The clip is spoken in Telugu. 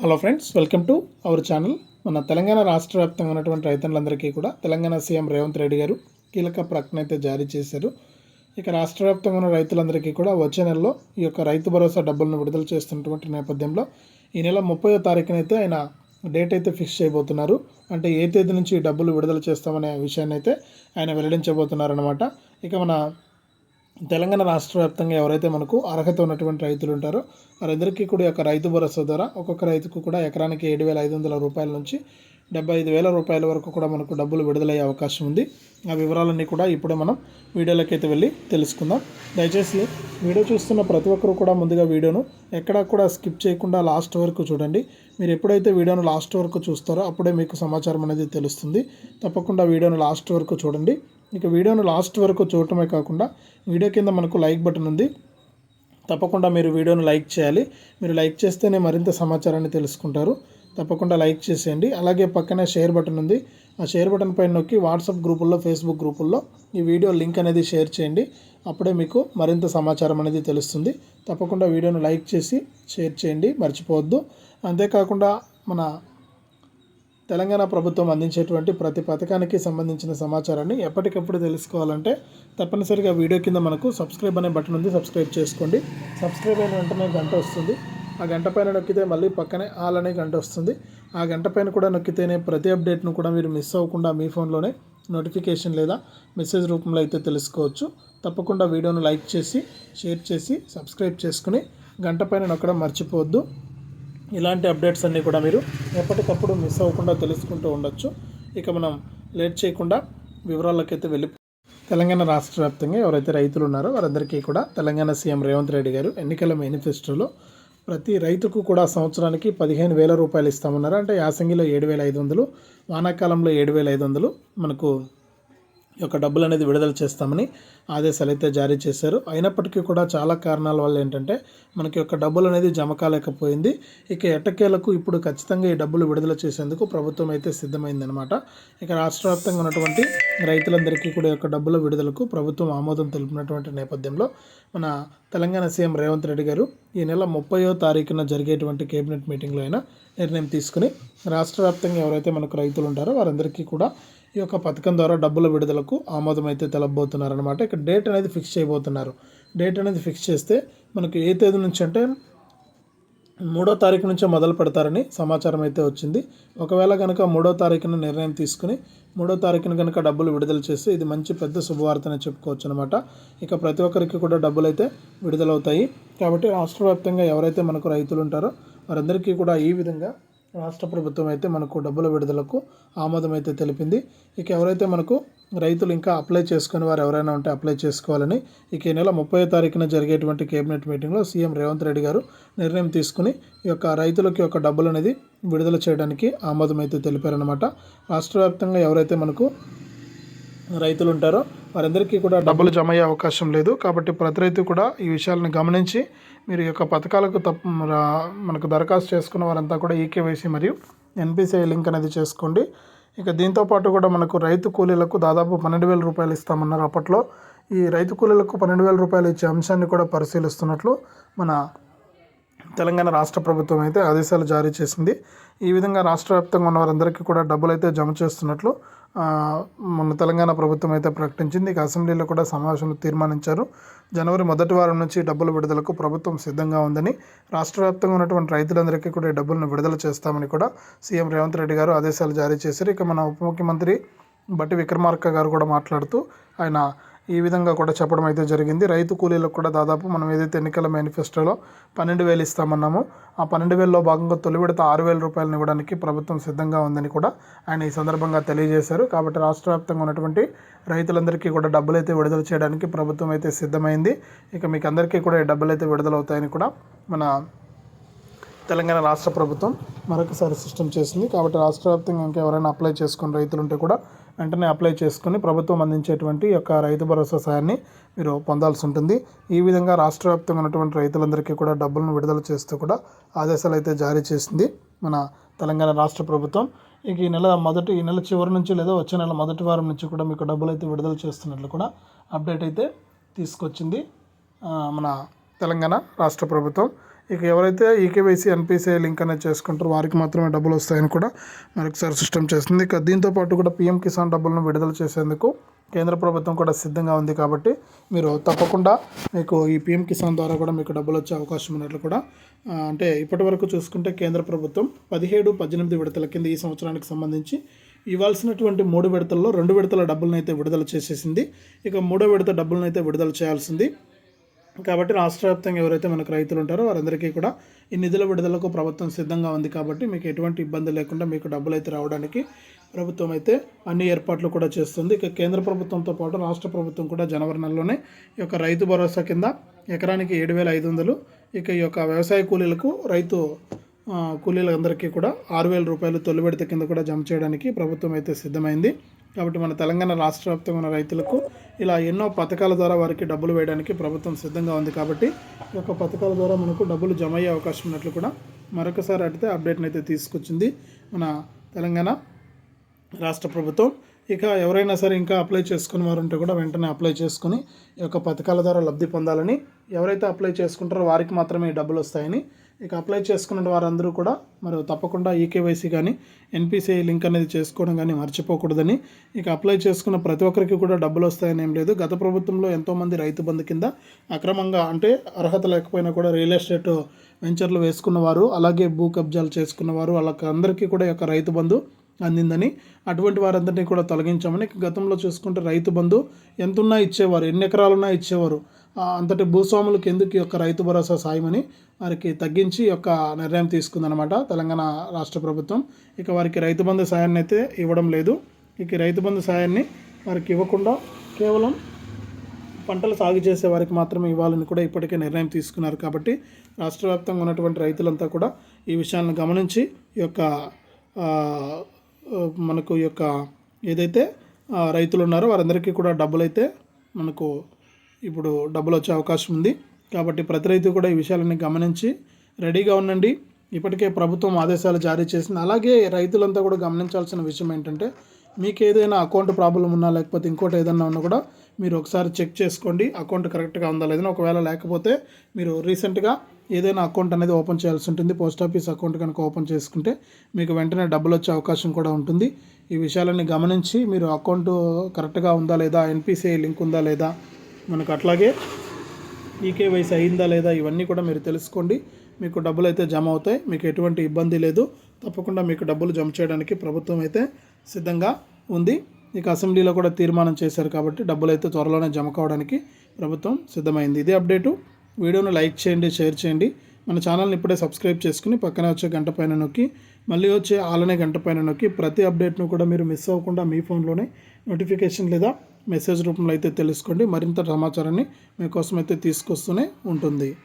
Hello friends welcome to our channel మన తెలంగాణ రాష్ట్ర వ్యాప్తంగా ఉన్నటువంటి రైతులందరికీ కూడా తెలంగాణ సీఎం రేవంత్ రెడ్డి గారు కీలక ప్రకటన అయితే జారీ చేశారు. ఇక రాష్ట్ర వ్యాప్తంగా ఉన్న రైతులందరికీ కూడా వచ్చే నెలలో ఈ యొక్క రైతు భరోసా డబ్బులను విడుదల చేస్తున్నటువంటి నేపథ్యంలో ఈ నెల ముప్పై తారీఖునైతే ఆయన డేట్ అయితే ఫిక్స్ చేయబోతున్నారు. అంటే ఏ తేదీ నుంచి డబ్బులు విడుదల చేస్తామనే విషయాన్ని అయితే ఆయన వెల్లడించబోతున్నారు అనమాట ఇక మన తెలంగాణ రాష్ట్ర వ్యాప్తంగా ఎవరైతే మనకు అర్హత ఉన్నటువంటి రైతులు ఉంటారో వారందరికీ కూడా యొక్క రైతు భరోసా ద్వారా ఒక్కొక్క రైతుకు కూడా ఎకరానికి ఏడు వేల ఐదు వందల రూపాయల నుంచి డెబ్బై ఐదు వేల రూపాయల వరకు కూడా మనకు డబ్బులు విడుదలయ్యే అవకాశం ఉంది. ఆ వివరాలన్నీ కూడా ఇప్పుడే మనం వీడియోలోకి అయితే వెళ్ళి తెలుసుకుందాం. దయచేసి వీడియో చూస్తున్న ప్రతి ఒక్కరు కూడా ముందుగా వీడియోను ఎక్కడా కూడా స్కిప్ చేయకుండా లాస్ట్ వరకు చూడండి. మీరు ఎప్పుడైతే వీడియోను లాస్ట్ వరకు చూస్తారో అప్పుడే మీకు సమాచారం అనేది తెలుస్తుంది. తప్పకుండా వీడియోను లాస్ట్ వరకు చూడండి. ఇక వీడియోను లాస్ట్ వరకు చూడటమే కాకుండా వీడియో కింద మనకు లైక్ బటన్ ఉంది. తప్పకుండా మీరు వీడియోను లైక్ చేయాలి. మీరు లైక్ చేస్తేనే మరింత సమాచారాన్ని తెలుసుకుంటారు. తప్పకుండా లైక్ చేసేయండి. అలాగే పక్కనే షేర్ బటన్ ఉంది. ఆ షేర్ బటన్ పైన నొక్కి వాట్సాప్ గ్రూపుల్లో ఫేస్బుక్ గ్రూపుల్లో ఈ వీడియో లింక్ అనేది షేర్ చేయండి. అప్పుడే మీకు మరింత సమాచారం అనేది తెలుస్తుంది. తప్పకుండా వీడియోను లైక్ చేసి షేర్ చేయండి. మర్చిపోవద్దు. అంతేకాకుండా మన తెలంగాణ ప్రభుత్వం అందించేటువంటి ప్రతి పథకానికి సంబంధించిన సమాచారాన్ని ఎప్పటికప్పుడు తెలుసుకోవాలంటే తప్పనిసరిగా వీడియో కింద మనకు సబ్స్క్రైబ్ అనే బటన్ ఉంది సబ్స్క్రైబ్ చేసుకోండి. సబ్స్క్రైబ్ అయిన వెంటనే గంట వస్తుంది. ఆ గంట పైన నొక్కితే మళ్ళీ పక్కనే ఆల్ అనే గంట వస్తుంది. ఆ గంట పైన కూడా నొక్కితేనే ప్రతి అప్డేట్ను కూడా మీరు మిస్ అవ్వకుండా మీ ఫోన్లోనే నోటిఫికేషన్ లేదా మెసేజ్ రూపంలో అయితే తెలుసుకోవచ్చు. తప్పకుండా వీడియోను లైక్ చేసి షేర్ చేసి సబ్స్క్రైబ్ చేసుకుని గంట పైన నొక్కడం మర్చిపోవద్దు. ఇలాంటి అప్డేట్స్ అన్నీ కూడా మీరు ఎప్పటికప్పుడు మిస్ అవ్వకుండా తెలుసుకుంటూ ఉండొచ్చు. ఇక మనం లేట్ చేయకుండా వివరాలకైతే వెళ్ళి తెలంగాణ రాష్ట్ర వ్యాప్తంగా ఎవరైతే రైతులు ఉన్నారో వారందరికీ కూడా తెలంగాణ సీఎం రేవంత్ రెడ్డి గారు ఎన్నికల మేనిఫెస్టోలో ప్రతి రైతుకు కూడా సంవత్సరానికి పదిహేను వేల రూపాయలు ఇస్తామన్నారు. అంటే యాసంగిలో ఏడు వేల ఐదు వందలు వానాకాలంలో ఏడు వేల ఐదు వందలు మనకు యొక్క డబ్బులు అనేది విడుదల చేస్తామని ఆదేశాలు అయితే జారీ చేశారు. అయినప్పటికీ కూడా చాలా కారణాల వల్ల ఏంటంటే మనకి యొక్క డబ్బులు అనేది జమ కాలేకపోయింది. ఇక ఎట్టకేలకు ఇప్పుడు ఖచ్చితంగా ఈ డబ్బులు విడుదల చేసేందుకు ప్రభుత్వం అయితే సిద్ధమైందనమాట ఇక రాష్ట్ర వ్యాప్తంగా ఉన్నటువంటి రైతులందరికీ కూడా యొక్క డబ్బుల విడుదలకు ప్రభుత్వం ఆమోదం తెలిపినటువంటి నేపథ్యంలో మన తెలంగాణ సీఎం రేవంత్ రెడ్డి గారు ఈ నెల ముప్పయో తారీఖున జరిగేటువంటి కేబినెట్ మీటింగ్లో అయినా నిర్ణయం తీసుకుని రాష్ట్ర వ్యాప్తంగా ఎవరైతే మనకు రైతులు ఉంటారో వారందరికీ కూడా ఈ యొక్క పథకం ద్వారా డబ్బుల విడుదలకు ఆమోదం అయితే తెలబోతున్నారనమాట ఇక్కడ డేట్ అనేది ఫిక్స్ చేయబోతున్నారు. డేట్ అనేది ఫిక్స్ చేస్తే మనకు ఏ తేదీ నుంచి అంటే మూడో తారీఖు నుంచే మొదలు పెడతారని సమాచారం అయితే వచ్చింది. ఒకవేళ కనుక మూడో తారీఖున నిర్ణయం తీసుకుని మూడో తారీఖున కనుక డబ్బులు విడుదల చేస్తే ఇది మంచి పెద్ద శుభవార్తనే చెప్పుకోవచ్చు అనమాట ఇక ప్రతి ఒక్కరికి కూడా డబ్బులు అయితే విడుదలవుతాయి. కాబట్టి రాష్ట్ర వ్యాప్తంగా ఎవరైతే మనకు రైతులు ఉంటారో వారందరికీ కూడా ఈ విధంగా రాష్ట్ర ప్రభుత్వం అయితే మనకు డబ్బుల విడుదలకు ఆమోదం అయితే తెలిపింది. ఇక ఎవరైతే మనకు రైతులు ఇంకా అప్లై చేసుకుని వారు ఎవరైనా ఉంటే అప్లై చేసుకోవాలని ఇక ఈ నెల ముప్పై తారీఖున జరిగేటువంటి కేబినెట్ మీటింగ్లో సీఎం రేవంత్ రెడ్డి గారు నిర్ణయం తీసుకుని ఈ యొక్క రైతులకి యొక్క డబ్బులు అనేది విడుదల చేయడానికి ఆమోదం అయితే తెలిపారనమాట రాష్ట్ర వ్యాప్తంగా ఎవరైతే మనకు రైతులు ఉంటారో వారందరికీ కూడా డబ్బులు జమ అయ్యే అవకాశం లేదు. కాబట్టి ప్రతి రైతు కూడా ఈ విషయాలను గమనించి మీరు యొక్క పథకాలకు తప్ప మనకు దరఖాస్తు చేసుకున్న వారంతా కూడా ఈకేవైసీ మరియు ఎన్పిసిఐ లింక్ అనేది చేసుకోండి. ఇక దీంతో పాటు కూడా మనకు రైతు కూలీలకు దాదాపు పన్నెండు వేల రూపాయలు ఇస్తామన్నారు అప్పట్లో. ఈ రైతు కూలీలకు పన్నెండు వేల రూపాయలు ఇచ్చే అంశాన్ని కూడా పరిశీలిస్తున్నట్లు మన తెలంగాణ రాష్ట్ర ప్రభుత్వం అయితే ఆదేశాలు జారీ చేసింది. ఈ విధంగా రాష్ట్ర వ్యాప్తంగా ఉన్న వారందరికీ కూడా డబ్బులు అయితే జమ చేస్తున్నట్లు మన తెలంగాణ ప్రభుత్వం అయితే ప్రకటించింది. ఇక అసెంబ్లీలో కూడా సమావేశంలో తీర్మానించారు. జనవరి మొదటి వారం నుంచి డబ్బుల విడుదలకు ప్రభుత్వం సిద్ధంగా ఉందని రాష్ట్ర వ్యాప్తంగా ఉన్నటువంటి రైతులందరికీ కూడా ఈ డబ్బులను విడుదల చేస్తామని కూడా సీఎం రేవంత్ రెడ్డి గారు ఆదేశాలు జారీ చేశారు. ఇక మన ఉప ముఖ్యమంత్రి బట్టి విక్రమార్క గారు కూడా మాట్లాడుతూ ఆయన ఈ విధంగా కూడా చెప్పడం అయితే జరిగింది. రైతు కూలీలకు కూడా దాదాపు మనం ఏదైతే ఎన్నికల మేనిఫెస్టోలో పన్నెండు వేలు ఇస్తామన్నామో ఆ పన్నెండు వేలలో భాగంగా తొలి విడత ఆరు వేల రూపాయలను ఇవ్వడానికి ప్రభుత్వం సిద్ధంగా ఉందని కూడా ఆయన ఈ సందర్భంగా తెలియజేశారు. కాబట్టి రాష్ట్ర వ్యాప్తంగా ఉన్నటువంటి రైతులందరికీ కూడా డబ్బులు అయితే విడుదల చేయడానికి ప్రభుత్వం అయితే సిద్ధమైంది. ఇక మీకు అందరికీ కూడా ఈ డబ్బులు అయితే విడుదలవుతాయని కూడా మన తెలంగాణ రాష్ట్ర ప్రభుత్వం మరొకసారి సిస్టమ్ చేసింది. కాబట్టి రాష్ట్ర వ్యాప్తంగా ఇంకా ఎవరైనా అప్లై చేసుకుని రైతులు ఉంటే కూడా వెంటనే అప్లై చేసుకుని ప్రభుత్వం అందించేటువంటి యొక్క రైతు భరోసా సాయాన్ని మీరు పొందాల్సి ఉంటుంది. ఈ విధంగా రాష్ట్ర వ్యాప్తంగా ఉన్నటువంటి రైతులందరికీ కూడా డబ్బులను విడుదల చేస్తూ కూడా ఆదేశాలు అయితే జారీ చేసింది మన తెలంగాణ రాష్ట్ర ప్రభుత్వం. ఇక ఈ నెల మొదటి ఈ నెల చివరి నుంచి లేదా వచ్చే నెల మొదటి వారం నుంచి కూడా మీకు డబ్బులు అయితే విడుదల చేస్తున్నట్లు కూడా అప్డేట్ అయితే తీసుకొచ్చింది మన తెలంగాణ రాష్ట్ర ప్రభుత్వం. ఇక ఎవరైతే ఈకేవైసీ ఎన్పిసిఐ లింక్ అనేది చేసుకుంటారో వారికి మాత్రమే డబ్బులు వస్తాయని కూడా మరొకసారి సిస్టమ్ చేస్తుంది. ఇక దీంతో పాటు కూడా పీఎం కిసాన్ డబ్బులను విడుదల చేసేందుకు కేంద్ర ప్రభుత్వం కూడా సిద్ధంగా ఉంది కాబట్టి మీరు తప్పకుండా మీకు ఈ పీఎం కిసాన్ ద్వారా కూడా మీకు డబ్బులు వచ్చే అవకాశం ఉన్నట్లు కూడా అంటే ఇప్పటి వరకు చూసుకుంటే కేంద్ర ప్రభుత్వం పదిహేడు పద్దెనిమిది విడతల కింద ఈ సంవత్సరానికి సంబంధించి ఇవ్వాల్సినటువంటి మూడు విడతల్లో రెండు విడతల డబ్బులను అయితే విడుదల చేసేసింది. ఇక మూడో విడత డబ్బులను అయితే విడుదల చేయాల్సింది. కాబట్టి రాష్ట్ర వ్యాప్తంగా ఎవరైతే మనకు రైతులు ఉంటారో వారందరికీ కూడా ఈ నిధుల విడుదలకు ప్రభుత్వం సిద్ధంగా ఉంది కాబట్టి మీకు ఎటువంటి ఇబ్బంది లేకుండా మీకు డబ్బులు అయితే రావడానికి ప్రభుత్వం అయితే అన్ని ఏర్పాట్లు కూడా చేస్తుంది. ఇక కేంద్ర ప్రభుత్వంతో పాటు రాష్ట్ర ప్రభుత్వం కూడా జనవరి నెలలోనే ఈ యొక్క రైతు భరోసా కింద ఎకరానికి ఏడు వేల ఐదు వందలు ఇక ఈ యొక్క వ్యవసాయ కూలీలకు రైతు కూలీలందరికీ కూడా ఆరు వేల రూపాయలు తొలిబెడత కింద కూడా జమ చేయడానికి ప్రభుత్వం అయితే సిద్ధమైంది. కాబట్టి మన తెలంగాణ రాష్ట్ర వ్యాప్తంగా ఉన్న రైతులకు ఇలా ఎన్నో పథకాల ద్వారా వారికి డబ్బులు వేయడానికి ప్రభుత్వం సిద్ధంగా ఉంది కాబట్టి ఈ యొక్క పథకాల ద్వారా మనకు డబ్బులు జమ అయ్యే అవకాశం ఉన్నట్లు కూడా మరొకసారి అడిగితే అప్డేట్ని అయితే తీసుకొచ్చింది మన తెలంగాణ రాష్ట్ర ప్రభుత్వం. ఇక ఎవరైనా సరే ఇంకా అప్లై చేసుకుని వారు ఉంటే కూడా వెంటనే అప్లై చేసుకుని ఈ యొక్క పథకాల ద్వారా లబ్ధి పొందాలని ఎవరైతే అప్లై చేసుకుంటారో వారికి మాత్రమే డబ్బులు వస్తాయని ఇక అప్లై చేసుకున్న వారందరూ కూడా మరి తప్పకుండా ఈకేవైసీ కానీ ఎన్పిసిఐ లింక్ అనేది చేసుకోవడం కానీ మర్చిపోకూడదని. ఇక అప్లై చేసుకున్న ప్రతి ఒక్కరికి కూడా డబ్బులు వస్తాయని ఏం లేదు. గత ప్రభుత్వంలో ఎంతోమంది రైతు బంధు కింద అక్రమంగా అంటే అర్హత లేకపోయినా కూడా రియల్ ఎస్టేట్ వెంచర్లు వేసుకున్నవారు అలాగే భూ కబ్జాలు చేసుకున్నవారు వాళ్ళకి అందరికీ కూడా ఈ యొక్క రైతు బంధు అందిందని అటువంటి వారందరినీ కూడా తొలగించామని గతంలో చూసుకుంటే రైతు బంధు ఎంతున్నా ఇచ్చేవారు ఎన్ని ఎకరాలున్నా ఇచ్చేవారు. అంతటి భూస్వాములకు ఎందుకు ఈ యొక్క రైతు భరోసా సాయమని వారికి తగ్గించి యొక్క నిర్ణయం తీసుకుందనమాట తెలంగాణ రాష్ట్ర ప్రభుత్వం. ఇక వారికి రైతు బంధు సాయాన్ని అయితే ఇవ్వడం లేదు. ఇక రైతు బంధు సాయాన్ని వారికి ఇవ్వకుండా కేవలం పంటలు సాగు చేసే వారికి మాత్రమే ఇవ్వాలని కూడా ఇప్పటికే నిర్ణయం తీసుకున్నారు కాబట్టి రాష్ట్ర వ్యాప్తంగా ఉన్నటువంటి రైతులంతా కూడా ఈ విషయాలను గమనించి ఈ యొక్క మనకు ఈ యొక్క ఏదైతే రైతులు ఉన్నారో వారందరికీ కూడా డబ్బులైతే మనకు ఇప్పుడు డబ్బులు వచ్చే అవకాశం ఉంది. కాబట్టి ప్రతి రైతు కూడా ఈ విషయాలన్నీ గమనించి రెడీగా ఉండండి. ఇప్పటికే ప్రభుత్వం ఆదేశాలు జారీ చేసింది. అలాగే రైతులంతా కూడా గమనించాల్సిన విషయం ఏంటంటే మీకు ఏదైనా అకౌంట్ ప్రాబ్లం ఉన్నా లేకపోతే ఇంకోటి ఏదైనా ఉన్నా కూడా మీరు ఒకసారి చెక్ చేసుకోండి. అకౌంట్ కరెక్ట్గా ఉందా లేదని ఒకవేళ లేకపోతే మీరు రీసెంట్గా ఏదైనా అకౌంట్ అనేది ఓపెన్ చేయాల్సి ఉంటుంది. పోస్ట్ ఆఫీస్ అకౌంట్ కనుక ఓపెన్ చేసుకుంటే మీకు వెంటనే డబ్బులు వచ్చే అవకాశం కూడా ఉంటుంది. ఈ విషయాలన్నీ గమనించి మీరు అకౌంట్ కరెక్ట్గా ఉందా లేదా ఎన్పిసిఐ లింక్ ఉందా లేదా మనకు అట్లాగే ఈకేవైసీ అయిందా లేదా ఇవన్నీ కూడా మీరు తెలుసుకోండి. మీకు డబ్బులు అయితే జమ అవుతాయి. మీకు ఎటువంటి ఇబ్బంది లేదు. తప్పకుండా మీకు డబ్బులు జమ చేయడానికి ప్రభుత్వం అయితే సిద్ధంగా ఉంది. ఇక అసెంబ్లీలో కూడా తీర్మానం చేశారు కాబట్టి డబ్బులు అయితే త్వరలోనే జమ కావడానికి ప్రభుత్వం సిద్ధమైంది. ఇదే అప్డేటు. వీడియోను లైక్ చేయండి షేర్ చేయండి. మన ఛానల్ని ఇప్పుడే సబ్స్క్రైబ్ చేసుకుని పక్కనే వచ్చే గంట పైన నొక్కి మళ్ళీ వచ్చే ఆలనే గంట పైన నొక్కి ప్రతి అప్డేట్ను కూడా మీరు మిస్ అవ్వకుండా మీ ఫోన్లోనే నోటిఫికేషన్ లేదా మెసేజ్ రూపంలో అయితే తెలుసుకోండి. మరింత సమాచారాన్ని మీకోసం అయితే తీసుకొస్తూనే ఉంటుంది.